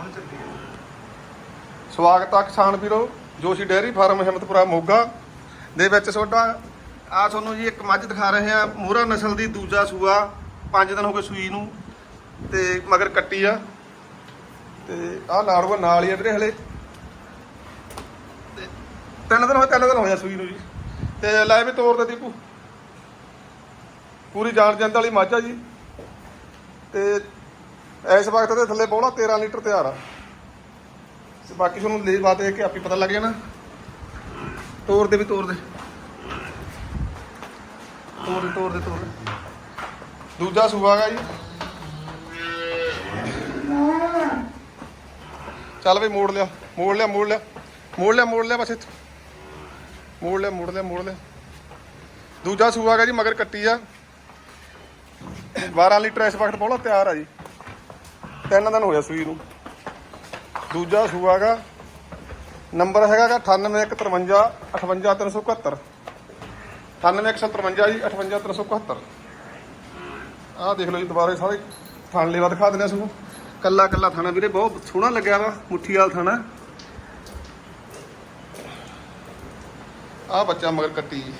ਹੁਣ ਚੱਲੀ ਹੈ। ਸਵਾਗਤ ਆ ਕਿਸਾਨ ਵੀਰੋ, ਜੋਸ਼ੀ ਡੇਅਰੀ ਫਾਰਮ ਹਿੰਮਤਪੁਰਾ ਮੋਗਾ ਦੇ ਵਿੱਚ ਤੁਹਾਡਾ। ਆ ਤੁਹਾਨੂੰ ਜੀ ਇੱਕ ਮੱਝ ਦਿਖਾ ਰਹੇ ਆ ਮੂਰਾ ਨਸਲ ਦੀ ਦੂਜਾ ਸੂਆ 5 ਦਿਨ ਹੋ ਗਏ ਸੂਈ ਨੂੰ, ਤੇ ਮਗਰ ਕੱਟੀ ਆ। ਤੇ ਆ ਲਾੜੂਆ ਨਾਲ ਹੀ ਆ ਵੀਰੇ ਹਲੇ। ਤਿੰਨ ਦਿਨ ਹੋਏ, ਤਿੰਨ ਦਿਨ ਹੋਇਆ ਸੂਈ ਨੂੰ ਜੀ। ਤੇ ਲੈ ਵੀ ਤੋਰ ਦੇ ਦੀਪੂ। ਪੂਰੀ ਜਾਣ ਜੰਦ ਵਾਲੀ ਮੱਝ ਆ ਜੀ। ਤੇ ਇਸ ਵਕਤ ਦੇ ਥੱਲੇ ਬੋਲਾ 13 ਲੀਟਰ ਤਿਆਰ ਆ। ਤੇ ਬਾਕੀ ਤੁਹਾਨੂੰ ਲੈ ਬਾਤ ਇਹ ਕਿ ਆਪੇ ਪਤਾ ਲੱਗ ਜਾਣਾ। ਤੋਰ ਦੇ ਵੀ, ਤੋਰ ਦੇ। ਤੋਰ ਦੇ ਤੋਰ ਦੇ ਤੋਰ ਦੇ। ਦੂਜਾ ਸੂਆ ਗਾ ਜੀ। ਚੱਲ ਬਈ, ਮੋੜ ਲਿਆ ਮੋੜ ਲਿਆ ਮੋੜ ਲਿਆ। ਮੋੜ ਲਿਆ ਮੋੜ ਲਿਆ ਬਸ ਇੱਥੇ। ਮੋੜ ਲਿਆ ਮੋੜ ਲਿਆ ਮੋੜ ਲਿਆ। ਦੂਜਾ ਸੂਆ ਗਾ ਜੀ, ਮਗਰ ਕੱਟੀ ਆ। 12 ਲੀਟਰ ਇਸ ਵਕਤ ਬੋਲਾ, ਤਿਆਰ ਆ ਜੀ। ਤਿੰਨ ਦਿਨ ਹੋਇਆ ਸੂਈ ਨੂੰ। ਦੂਜਾ ਸੂਆ ਗਾ ਨੰਬਰ ਹੈਗਾ ਗਾ 9853 58371 98153 ਜੀ 58371 ਆਹ ਦੇਖ ਲਓ ਜੀ ਦੁਬਾਰੇ ਸਾਰੇ ਥਣ ਲੇਵਾ ਦਿਖਾ ਦਿੰਦੇ ਆ ਸਗੋਂ ਕੱਲਾ ਕੱਲਾ ਥਾਣਾ ਵੀਰੇ, ਬਹੁਤ ਸੋਹਣਾ ਲੱਗਿਆ ਵਾ ਮੁੱਠੀ ਵਾਲ ਥਾਣਾ। ਆਹ ਬੱਚਾ ਮਗਰ ਕੱਟੀ ਜੀ।